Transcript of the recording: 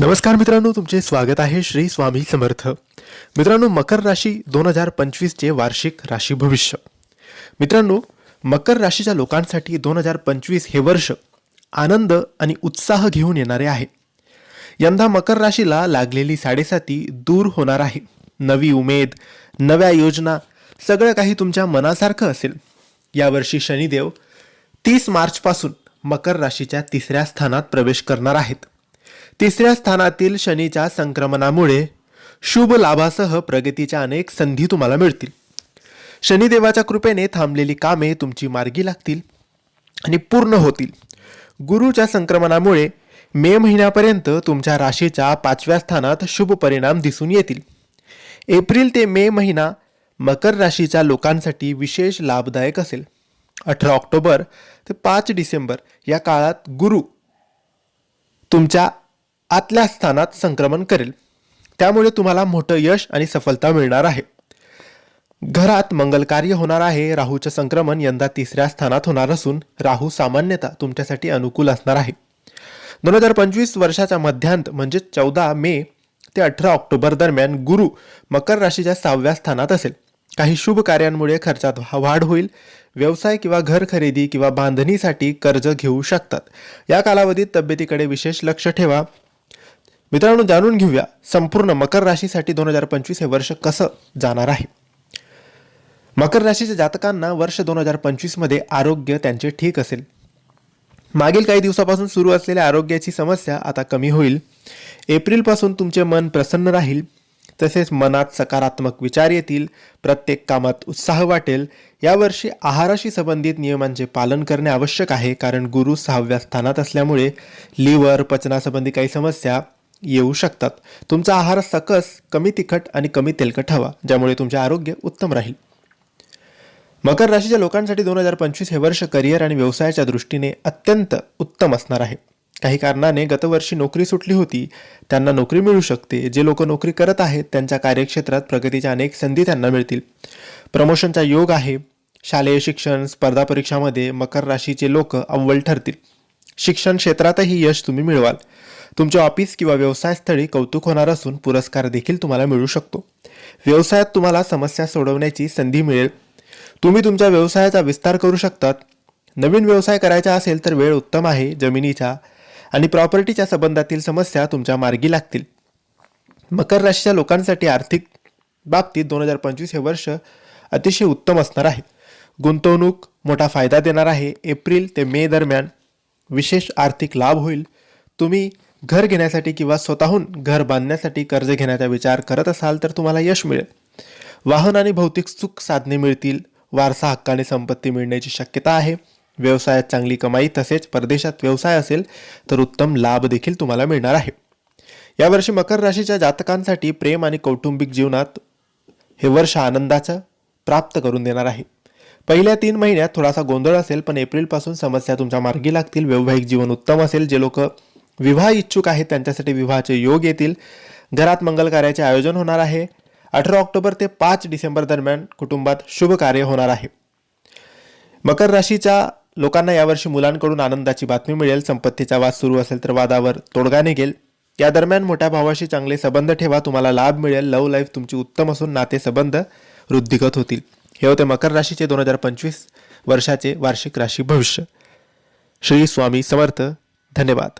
नमस्कार मित्रांनो तुमचे स्वागत आहे श्री स्वामी समर्थ. मित्रांनो मकर राशी दोन हजार पंचवीसचे वार्षिक राशी भविष्य. मित्रांनो मकर राशीच्या लोकांसाठी दोन हजार पंचवीस हे वर्ष आनंद आणि उत्साह घेऊन येणारे आहे. यंदा मकर राशीला लागलेली साडेसाती दूर होणार आहे. नवी उमेद नव्या योजना सगळं काही तुमच्या मनासारखं असेल. यावर्षी शनिदेव तीस मार्चपासून मकर राशीच्या तिसऱ्या स्थानात प्रवेश करणार आहेत. तिसऱ्या स्थानातील शनीच्या संक्रमणामुळे शुभ लाभासह प्रगतीच्या अनेक संधी तुम्हाला मिळतील. शनिदेवाच्या कृपेने थांबलेली कामे तुमची मार्गी लागतील आणि पूर्ण होतील. गुरुच्या संक्रमणामुळे मे महिन्यापर्यंत तुमच्या राशीच्या पाचव्या स्थानात शुभ परिणाम दिसून येतील. एप्रिल ते मे महिना मकर राशीच्या लोकांसाठी विशेष लाभदायक असेल. अठरा ऑक्टोबर ते पाच डिसेंबर या काळात गुरु तुमच्या आतल्या स्थानात संक्रमण करेल. त्यामुळे तुम्हाला मोठं यश आणि सफलता मिळणार आहे. घरात मंगल कार्य होणार आहे. राहूचं संक्रमण यंदा तिसऱ्या स्थानात होणार असून राहू सामान्यतः तुमच्यासाठी अनुकूल असणार आहे. दोन हजार पंचवीस वर्षाचा मध्यांत म्हणजे चौदा मे ते अठरा ऑक्टोबर दरम्यान गुरु मकर राशीच्या सहाव्या स्थानात असेल. काही शुभ कार्यांमुळे खर्चात वाढ होईल. व्यवसाय किंवा घर खरेदी किंवा बांधणीसाठी कर्ज घेऊ शकतात. या कालावधीत तब्येतीकडे विशेष लक्ष ठेवा. मित्रांनो जाणून घेऊया संपूर्ण मकर राशीसाठी दोन हजार पंचवीस हे वर्ष कसं जाणार आहे. मकर राशीच्या जातकांना वर्ष दोन हजार पंचवीसमध्ये आरोग्य त्यांचे ठीक असेल. मागील काही दिवसापासून सुरू असलेल्या आरोग्याची समस्या आता कमी होईल. एप्रिलपासून तुमचे मन प्रसन्न राहील. तसेच मनात सकारात्मक विचार येतील. प्रत्येक कामात उत्साह वाटेल. यावर्षी आहाराशी संबंधित नियमांचे पालन करणे आवश्यक आहे. कारण गुरु सहाव्या स्थानात असल्यामुळे लिव्हर पचनासंबंधी काही समस्या येऊ शकतात. तुमचा आहार सकस कमी तिखट आणि कमी तेलकट हवा ज्यामुळे तुमचे आरोग्य उत्तम राहील. मकर राशीच्या लोकांसाठी दोन हजार पंचवीस हे वर्ष करिअर आणि व्यवसायाच्या दृष्टीने अत्यंत उत्तम असणार आहे. काही कारणाने गतवर्षी नोकरी सुटली होती. त्यांना नोकरी मिळू शकते. जे लोक नोकरी करत आहेत त्यांच्या कार्यक्षेत्रात प्रगतीच्या अनेक संधी त्यांना मिळतील. प्रमोशनचा योग आहे. शालेय शिक्षण स्पर्धा परीक्षामध्ये मकर राशीचे लोक अव्वल ठरतील. शिक्षण क्षेत्रातही यश तुम्ही मिळवाल. तुमच्या ऑफिस किंवा व्यवसायस्थळी कौतुक होणार असून पुरस्कार देखील तुम्हाला मिळू शकतो. व्यवसायात तुम्हाला समस्या सोडवण्याची संधी मिळेल. तुम्ही तुमच्या व्यवसायाचा विस्तार करू शकतात. नवीन व्यवसाय करायचा असेल तर वेळ उत्तम आहे जमिनीच्या आणि प्रॉपर्टीच्या संबंधातील समस्या तुमच्या मार्गी लागतील. मकर राशीच्या लोकांसाठी आर्थिक बाबतीत दोन हजार पंचवीस हे वर्ष अतिशय उत्तम असणार आहे. गुंतवणूक मोठा फायदा देणार आहे. एप्रिल ते मे दरम्यान विशेष आर्थिक लाभ होईल. तुम्ही घर घेण्यासाठी किंवा स्वतःहून घर बांधण्यासाठी कर्ज घेण्याचा विचार करत असाल तर तुम्हाला यश मिळेल. वाहन आणि भौतिक सुख साधने मिळतील. वारसा हक्काने संपत्ती मिळण्याची शक्यता आहे. व्यवसायात चांगली कमाई तसेच परदेशात व्यवसाय असेल तर उत्तम लाभ देखील तुम्हाला मिळणार आहे. यावर्षी मकर राशीच्या जातकांसाठी प्रेम आणि कौटुंबिक जीवनात हे वर्ष आनंदाचं प्राप्त करून देणार आहे. पहिल्या तीन महिन्यात थोडासा गोंधळ असेल पण एप्रिलपासून समस्या तुमच्या मार्गी लागतील. वैवाहिक जीवन उत्तम असेल. जे लोक विवाह इच्छुक आहेत त्यांच्यासाठी विवाहाचे योग येतील. घरात मंगल कार्याचे आयोजन होणार आहे. अठरा ऑक्टोबर ते पाच डिसेंबर दरम्यान कुटुंबात शुभ कार्य होणार आहे. मकर राशीच्या लोकांना यावर्षी मुलांकडून आनंदाची बातमी मिळेल. संपत्तीचा वाद सुरू असेल तर वादावर तोडगा निघेल. या दरम्यान मोठ्या भावाशी चांगले संबंध ठेवा. तुम्हाला लाभ मिळेल. लव लाईफ तुमची उत्तम असून नाते संबंध वृद्धिगत होतील. हे होते मकर राशीचे दोन हजार पंचवीस वर्षाचे वार्षिक राशी भविष्य. श्री स्वामी समर्थ. धन्यवाद.